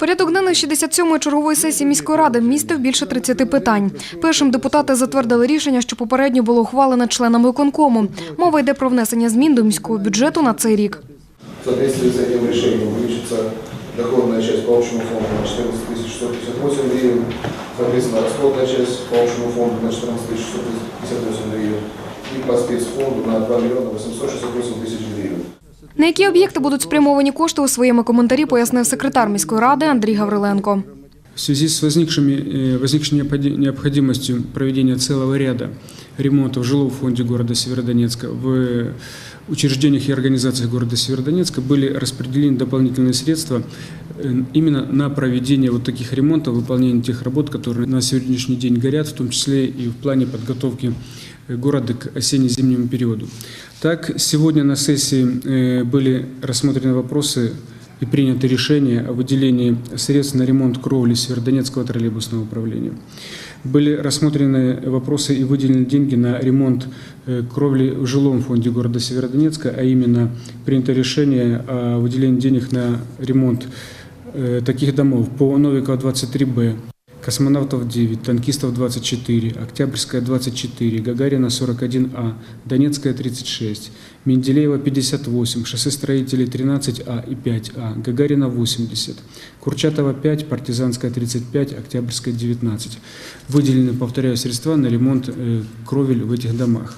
Порядок денний 67-ї чергової сесії міської ради містив більше 30 питань. Першим депутати затвердили рішення, що попередньо було ухвалене членами виконкому. Мова йде про внесення змін до міського бюджету на цей рік. В соответствии с этим решением увеличится часть по общему фонду на 14 658 гривен, соответственно, расходная часть по общему фонду на 14 658 гривен и по спецфонду на 2 миллиона 868 тысяч гривен. На які об'єкти будуть спрямовані кошти у своєму коментарі, пояснив секретар міської ради Андрій Гавриленко. В связи с возникшими, э, возникшей необходи- необходимостью проведения целого ряда ремонтов в жилом фонде города Северодонецка в учреждениях и организациях города Северодонецка были распределены дополнительные средства э, именно на проведение вот таких ремонтов, выполнение тех работ, которые на сегодняшний день горят, в том числе и в плане подготовки э, города к осенне-зимнему периоду. Так, сегодня на сессии э, были рассмотрены вопросы и принято решение о выделении средств на ремонт кровли Северодонецкого троллейбусного управления. Были рассмотрены вопросы и выделены деньги на ремонт э, кровли в жилом фонде города Северодонецка, а именно принято решение о выделении денег на ремонт э, таких домов по Новикова 23Б, Космонавтов 9, Танкистов 24, Октябрьская 24, Гагарина 41А, Донецкая 36, Менделеева 58, шоссе строителей 13А и 5А, Гагарина 80, Курчатова 5, Партизанская 35, Октябрьская 19. Выделены, повторяю, средства на ремонт э, кровель в этих домах.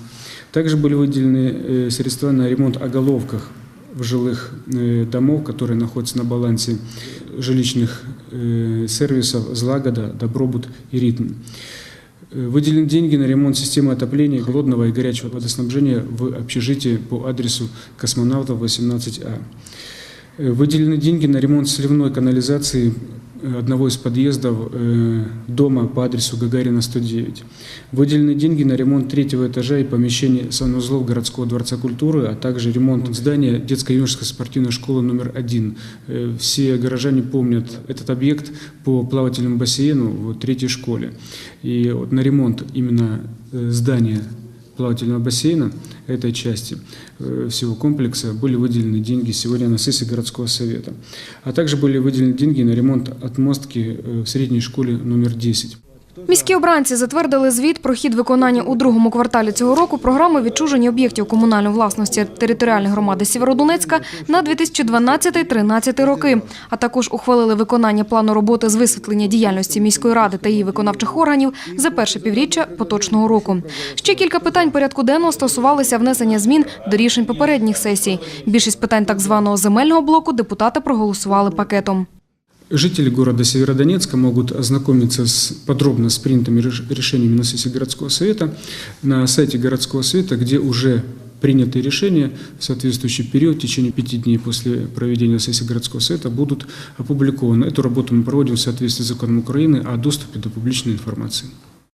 Также были выделены э, средства на ремонт оголовках в жилых э, домов, которые находятся на балансе жилищных э, сервисов «Злагода», «Добробут» и «Ритм». Э, Выделены деньги на ремонт системы отопления, холодного и горячего водоснабжения в общежитии по адресу Космонавтов 18А. Э, Выделены деньги на ремонт сливной канализации одного из подъездов э, дома по адресу Гагарина 109. Выделены деньги на ремонт третьего этажа и помещений санузлов городского дворца культуры, а также ремонт здания детско-юношеской спортивной школы номер один. Э, Все горожане помнят этот объект по плавательному бассейну в третьей школе. И вот на ремонт именно э, здания плавательного бассейна этой части э, всего комплекса были выделены деньги сегодня на сессии городского совета. А также были выделены деньги на ремонт отмостки э, в средней школе номер 10. Міські обранці затвердили звіт про хід виконання у другому кварталі цього року програми відчуження об'єктів комунальної власності територіальної громади Сєвєродонецька на 2012-2013 роки, а також ухвалили виконання плану роботи з висвітлення діяльності міської ради та її виконавчих органів за перше півріччя поточного року. Ще кілька питань порядку денного стосувалися внесення змін до рішень попередніх сесій. Більшість питань так званого земельного блоку депутати проголосували пакетом. Жители города Северодонецка могут ознакомиться с, подробно с принятыми реш- решениями на сессии городского совета на сайте городского совета, где уже принятые решения в соответствующий период, в течение пяти дней после проведения сессии городского совета, будут опубликованы. Эту работу мы проводим в соответствии с законом Украины о доступе до публичной информации.